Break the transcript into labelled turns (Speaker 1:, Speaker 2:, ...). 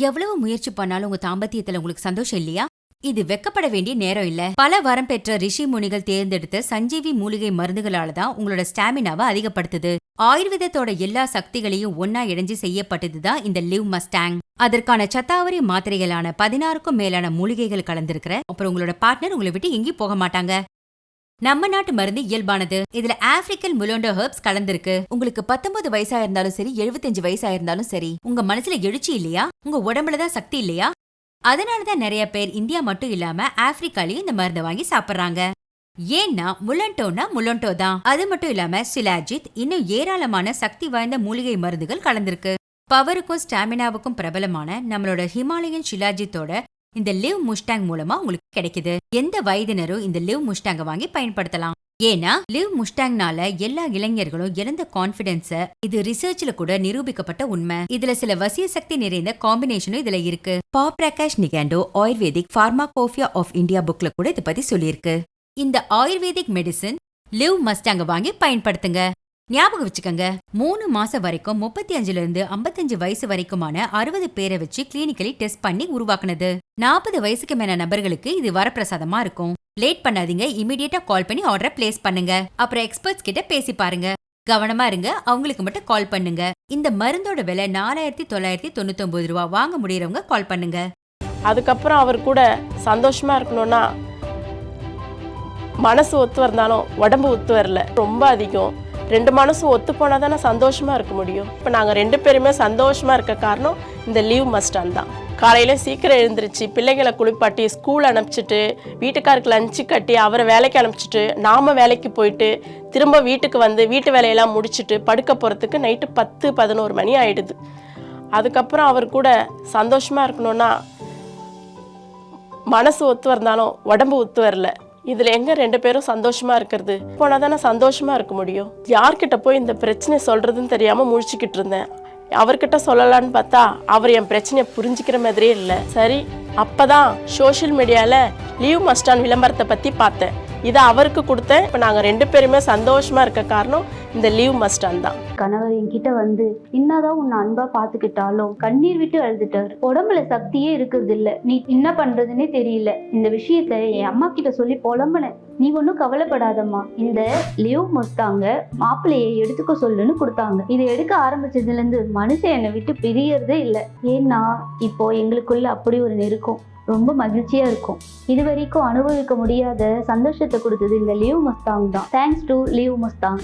Speaker 1: எவ்வளவு முயற்சி பண்ணாலும் உங்க தாம்பத்தியத்துல உங்களுக்கு சந்தோஷம் இல்லையா? இது வெக்கப்பட வேண்டிய நேரம் இல்ல. பல வரம் பெற்ற ரிஷி முனிகள் தேர்ந்தெடுத்த சஞ்சீவி மூலிகை மருந்துகளால தான் உங்களோட ஸ்டாமினாவை அதிகப்படுத்துது. ஆயுர்வேதத்தோட எல்லா சக்திகளையும் ஒன்னா இணைஞ்சு செய்யப்பட்டதுதான் இந்த லிவ் மஸ்டாங். அதற்கான சத்தாவரி மாத்திரைகளான பதினாறுக்கும் மேலான மூலிகைகள் கலந்திருக்கிற அப்புறம் உங்களோட பார்ட்னர் உங்களை விட்டு எங்கேயும் போக மாட்டாங்க. நம்ம நாட்டு மருந்து இயல்பானது. இதுல ஆப்பிரிக்கன் முலோண்டோ ஹெர்ப்ஸ் கலந்திருக்கு. உங்களுக்கு பத்தொன்பது வயசா இருந்தாலும் சரி 75 வயசா இருந்தாலும் சரி உங்க மனசுல எழுச்சி இல்லையா? உங்க உடம்புல தான் சக்தி இல்லையா? அதனாலதான் நிறைய பேர் இந்தியா மட்டும் இல்லாம ஆப்பிரிக்காலையும் இந்த மருந்தை வாங்கி சாப்பிடுறாங்க. ஏன்னா முலண்டோனா முலண்டோ தான். அது மட்டும் இல்லாம சிலாஜித் இன்னும் ஏராளமான சக்தி வாய்ந்த மூலிகை மருந்துகள் கலந்திருக்கு. பவருக்கும் ஸ்டாமினாவுக்கும் பிரபலமான நம்மளோட ஹிமாலயன் சிலாஜித்தோட இந்த லிவ் முஸ்டாங் மூலமா உங்களுக்கு கிடைக்குது. எந்த வயதினரும் இந்த லிவ் முஸ்டாங்க வாங்கி பயன்படுத்தலாம். ஏன்னா லிவ் முஸ்டாங்னால எல்லா இளைஞர்களும் இழந்த கான்பிடன்ஸ இது ரிசர்ச்ல கூட நிரூபிக்கப்பட்ட உண்மை. இதுல சில வசிய சக்தி நிறைந்த காம்பினேஷனும் இதுல இருக்கு. பா Prakash Nighantu Ayurvedic pharmacopoeia of India புக்ல கூட இதை பத்தி சொல்லியிருக்கு. இந்த ஆயுர்வேதிக் மெடிசின் லிவ் மஸ்டாங்க வாங்கி பயன்படுத்துங்க. ஞாபகம் வச்சுக்கோங்க. மூணு மாசம் வரைக்கும் முப்பத்தி அஞ்சுல இருந்து ஐம்பத்தஞ்சு வயசு வரைக்குமான அறுபது பேரை வச்சு கிளினிக்கலி டெஸ்ட் பண்ணி உருவாக்குனது. நாற்பது வயசுக்கு மேல நபர்களுக்கு இது வரப்பிரசாதமா இருக்கும். லேட் பண்ணாதீங்க. இமிடியேட்டா கால் பண்ணி ஆர்டரை பிளேஸ் பண்ணுங்க. அப்புறம் எக்ஸ்பர்ட்ஸ் கிட்ட பேசி பாருங்க. கவனமா இருங்க. அவங்களுக்கு மட்டும் கால் பண்ணுங்க. இந்த மருந்தோட விலை நாலாயிரத்தி தொள்ளாயிரத்தி தொண்ணூத்தி ரூபா. வாங்க முடியறவங்க கால் பண்ணுங்க.
Speaker 2: அதுக்கப்புறம் அவர் கூட சந்தோஷமா இருக்கணும்னா மனசு ஒத்து வந்தாலும் உடம்பு ஒத்து வரல. ரொம்ப அதிகம். ரெண்டு மனசும் ஒத்து போனால் தானே சந்தோஷமா இருக்க முடியும். இப்போ நாங்கள் ரெண்டு பேருமே சந்தோஷமா இருக்க காரணம் இந்த லீவ் மஸ்டான் தான். காலையில் சீக்கிரம் எழுந்திருச்சு பிள்ளைகளை குளிப்பாட்டி ஸ்கூல் அனுப்பிச்சிட்டு வீட்டுக்காருக்கு லஞ்சு கட்டி அவரை வேலைக்கு அனுப்பிச்சிட்டு நாம் வேலைக்கு போயிட்டு திரும்ப வீட்டுக்கு வந்து வீட்டு வேலையெல்லாம் முடிச்சுட்டு படுக்க போகிறதுக்கு நைட்டு பத்து பதினோரு மணி ஆகிடுது அதுக்கப்புறம் அவர் கூட சந்தோஷமாக இருக்கணும்னா மனசு ஒத்து வந்தாலும் உடம்பு ஒத்து வரல. இதில் எங்கே ரெண்டு பேரும் சந்தோஷமாக இருக்கிறது? போனால் தானே சந்தோஷமாக இருக்க முடியும்? யார்கிட்ட போய் இந்த பிரச்சனை சொல்கிறதுன்னு தெரியாமல் முழிச்சுக்கிட்டு இருந்தேன். அவர்கிட்ட சொல்லலான்னு பார்த்தா அவர் என் பிரச்சனையை புரிஞ்சுக்கிற மாதிரியே இல்லை. சரி அப்பதான் சோஷியல் மீடியாவில் லீவ் மஸ்டான் விளம்பரத்தை பற்றி பார்த்தேன். இதை அவருக்கு கொடுத்தேன். இப்போ நாங்கள் ரெண்டு பேருமே சந்தோஷமாக இருக்க காரணம் இந்த லீவ் மஸ்டான் தான்.
Speaker 3: கணவர் என்கிட்ட வந்து என்னதான் உன்னை அன்பா பாத்துக்கிட்டாலும் கண்ணீர் விட்டு அழுதுட்டாரு. உடம்புல சக்தியே இருக்கிறது இல்ல நீ என்ன பண்றதுன்னே தெரியல. இந்த விஷயத்த என் அம்மா கிட்ட சொல்லி புலம்புனேன் நீ ஒன்றும் கவலைப்படாதம்மா. இந்த லிவ் மஸ்தாங்க மாப்பிள்ளையை எடுத்துக்க சொல்லுன்னு கொடுத்தாங்க. இதை எடுக்க ஆரம்பிச்சதுலேருந்து மனுஷன் என்னை விட்டு பிரியறதே இல்லை. ஏன்னா இப்போ எங்களுக்குள்ள அப்படி ஒரு நெருக்கம் ரொம்ப மகிழ்ச்சியா இருக்கும். இது வரைக்கும் அனுபவிக்க முடியாத சந்தோஷத்தை கொடுத்தது இந்த லீவ் மஸ்தாங் தான். Thanks to leave மஸ்தாங்